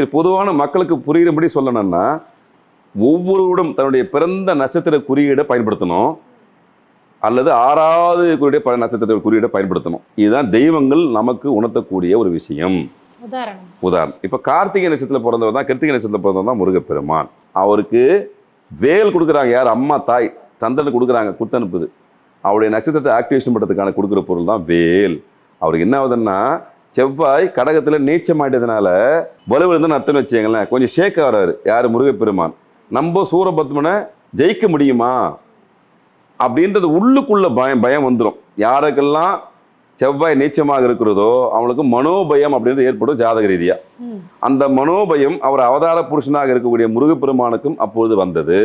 இது பொதுவான மக்களுக்கு புரியும்படி சொல்லணும்னா ஒவ்வொருவரும் தன்னுடைய பிறந்த நட்சத்திர குறியீடை பயன்படுத்தணும். அல்லது ஆறாவது குறியீடை ப- நட்சத்திர குறியீடை பயன்படுத்தணும். இதுதான் தெய்வங்கள் நமக்கு உணர்த்தக்கூடிய ஒரு விஷயம். உதாரணம். இப்போ கார்த்திகை நட்சத்திரத்தில் பிறந்தவர் தான் கிருத்திகை நட்சத்திரத்தில் பிறந்தவர் தான் முருகப்பெருமான். அவருக்கு வேல் கொடுக்குறாங்க. யார்? அம்மா தாய் சந்திரன் கொடுக்குறாங்க குத்தனுப்புது அவருடைய நட்சத்திரத்தை ஆக்டிவேஷன் பண்ணுறதுக்கான கொடுக்குற பொருள் தான் வேல். அவருக்கு என்ன ஆகுதுன்னா செவ்வாய் கடகத்தில் நீச்சமாயிட்டதுனால வலுவிழுந்துன்னு அர்த்தம் வச்சுங்களேன் கொஞ்சம் ஷேக் ஆகிறாரு யார்? முருகப்பெருமான். நம்ம சூரபத்மனை ஜெயிக்க முடியுமா? அப்படின்றது உள்ளுக்குள்ள பயம் பயம் வந்துடும் யாருக்கெல்லாம் செவ்வாய் நீச்சமாக இருக்கிறதோ அவங்களுக்கு மனோபயம் அப்படின்றது ஏற்படும் ஜாதக ரீதியா. ம். அந்த மனோபயம் அவர் அவதார புருஷனாக இருக்கக்கூடிய முருகப்பெருமானுக்கும் அப்பொழுது வந்தது.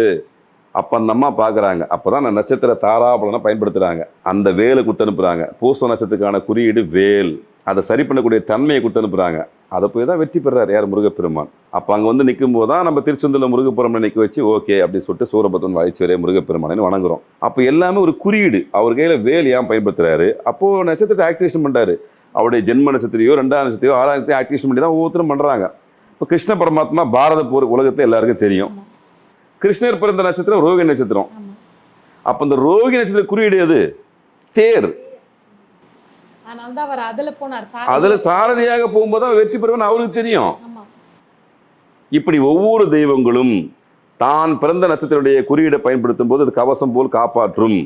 அப்போ அந்த அம்மா பார்க்குறாங்க அப்போ தான் அந்த நட்சத்திர தாராபலனை பயன்படுத்துகிறாங்க அந்த வேலை குத்தனுப்புகிறாங்க பூச நட்சத்திரத்துக்கான குறியீடு வேல். அதை சரி பண்ணக்கூடிய தன்மையை குத்தனுப்புகிறாங்க அதை போய் தான் வெற்றி பெறாரு யார்? முருகப்பெருமான். அப்போ அங்கே வந்து நிற்கும் போது தான் நம்ம திருச்செந்தூரில் முருகப்பெருமானை நிற்க வச்சு ஓகே அப்படின்னு சொல்லிட்டு சூரபத்மன் வாய்ச்சவரே முருகப்பெருமானு வணங்குறோம். அப்போ எல்லாமே ஒரு குறியீடு. அவர் கையில் வேல் ஏன் பயன்படுத்துறாரு? அப்போது நட்சத்திரத்தை ஆக்டிவேஷன் பண்ணுறாரு அவருடைய ஜென்ம நட்சத்திரையோ ரெண்டாம் நட்சத்திரையோ ஆறாம் நட்சத்திரையோ ஆக்டிவேஷன் பண்ணி தான் ஒவ்வொருத்தரும் பண்ணுறாங்க இப்போ கிருஷ்ண பரமாத்மா பாரத போர் உலகத்தை எல்லாருக்கும் தெரியும். கிருஷ்ணர் பிறந்த நட்சத்திரம் ரோகிணி நட்சத்திரம். அப்போ இந்த ரோகிணி நட்சத்திர குறியீடு எது? தேர். அதனால தான் அவர் அதுல போனார். அதுல சாரதியாக போகும்போது தான் வெற்றி பெறுவன் அவருக்கு தெரியும். இப்படி ஒவ்வொரு தெய்வங்களும் தான் பிறந்த நட்சத்திரனுடைய குறியீடை பயன்படுத்தும் போது அது கவசம் போல் காப்பாற்றும்.